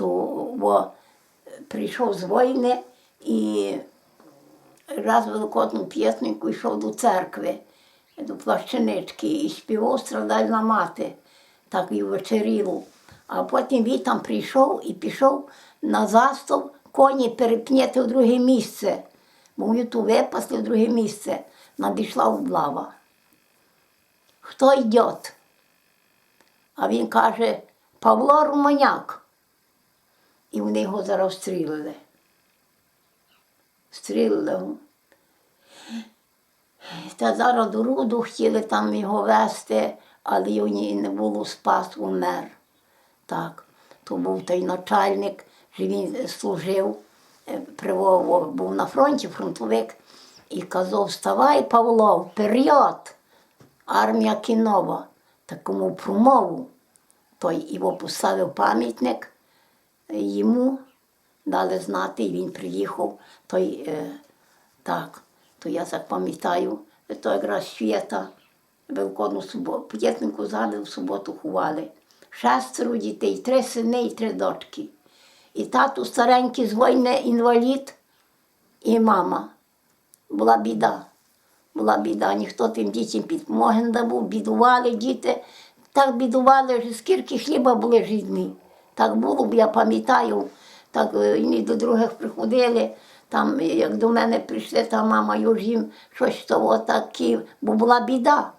то прийшов з воїни і раз великодну п'єсненьку йшов до церкви, до плащанички і співав страдальна мати, так і вечеріло. А потім він там прийшов і пішов на застав коні перепняти в друге місце. Він ту випасли в друге місце. Надійшла облава. Хто йде? А він каже, Павло Романяк. І вони його зараз стрілили. Стрілили. Та зараз до руду хотіли там його вести, але його не було спас, умер. Так, то був той начальник, що він служив, е, був на фронті фронтовик, і казав, вставай, Павло, вперед! Армія кінова, такому промову. Той його поставив пам'ятник йому, дали знати, і він приїхав. Той, е, так, то я так пам'ятаю, то якраз свята, Великодну суботу, п'ятнику згадали, в суботу ховали. Шестеро дітей, три сини і три дочки. І тату старенький з війни інвалід, і мама. Була біда. Була біда, ніхто тим дітям підмоги не давав, бідували діти. Так бідували, що скільки хліба були житні. Так було б, я пам'ятаю, так е, і до других приходили. Там, як до мене прийшли, та мама Южім, щось того таке, бо була біда.